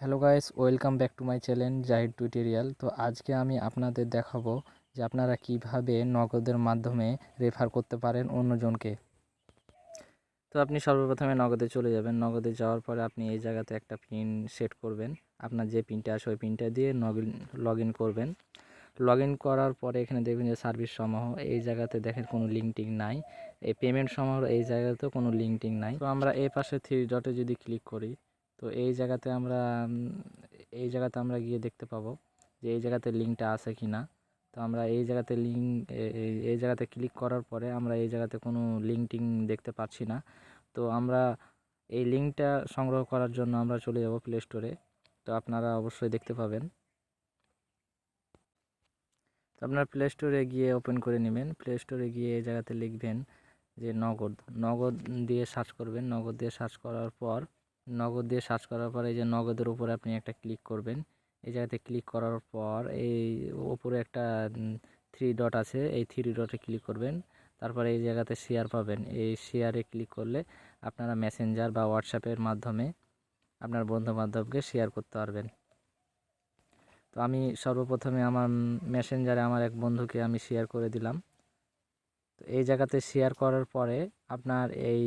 Hello guys welcome back to my channel Zahid tutorial তো আজকে আমি আপনাদের দেখাবো যে আপনারা কীভাবে নগদের মাধ্যমে রেফার করতে পারেন অন্যজনকে। তো আপনি সর্বপ্রথমে নগদে চলে যাবেন। নগদে যাওয়ার পরে আপনি এই জায়গাতে একটা পিন সেট করবেন। আপনার যে পিনটা আছে ওই পিনটা দিয়ে লগ ইন করবেন। লগ ইন করার পরে এখানে দেখবেন যে সার্ভিস সমূহ, এই জায়গাতে দেখেন কোনো লিঙ্ক টিঙ্ক নাই। এই পেমেন্ট সমূহ, এই জায়গাতেও কোনো লিঙ্ক টিঙ্ক নাই। তো আমরা এই পাশে থ্রি ডটে যদি ক্লিক করি তো এই জায়গাতে আমরা এই জায়গাতে আমরা গিয়ে দেখতে পাবো যে এই জায়গাতে লিঙ্কটা আছে কি না। তো আমরা এই জায়গাতে লিঙ্ক এই জায়গাতে ক্লিক করার পরে আমরা এই জায়গাতে কোনো লিঙ্ক টিং দেখতে পাচ্ছি না। তো আমরা এই লিঙ্কটা সংগ্রহ করার জন্য আমরা চলে যাব প্লে স্টোরে তো আপনারা অবশ্যই দেখতে পাবেন। তো আপনার প্লে স্টোরে গিয়ে ওপেন করে নেবেন। প্লে স্টোরে গিয়ে এই জায়গাতে লিখবেন যে নগদ নগদ দিয়ে সার্চ করবেন। নগদ দিয়ে সার্চ করার পর নগদ দিয়ে সার্চ করার পর এই যে নগদের উপরে আপনি একটা ক্লিক করবেন। এই জায়গাতে ক্লিক করার পর এই উপরে একটা থ্রি ডট আছে, এই থ্রি ডটে ক্লিক করবেন। তারপরে এই জায়গাতে শেয়ার পাবেন। এই শেয়ারে ক্লিক করলে আপনারা মেসেঞ্জার বা হোয়াটসঅ্যাপের মাধ্যমে আপনার বন্ধু বান্ধবকে শেয়ার করতে পারবেন। তো আমি সর্বপ্রথমে আমার মেসেঞ্জারে আমার এক বন্ধুকে আমি শেয়ার করে দিলাম। তো এই জায়গাতে শেয়ার করার পরে আপনার এই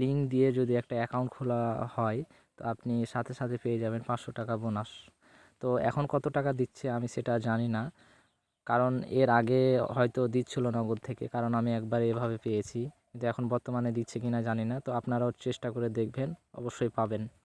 লিঙ্ক দিয়ে যদি একটা অ্যাকাউন্ট খোলা হয়, তো আপনি সাথে সাথে পেয়ে যাবেন পাঁচশো টাকা বোনাস তো এখন কত টাকা দিচ্ছে আমি সেটা জানি না, কারণ এর আগে হয়তো দিচ্ছিল নগদ থেকে, কারণ আমি একবার এভাবে পেয়েছি। কিন্তু এখন বর্তমানে দিচ্ছে কি না জানি না, তো আপনারাও চেষ্টা করে দেখবেন, অবশ্যই পাবেন।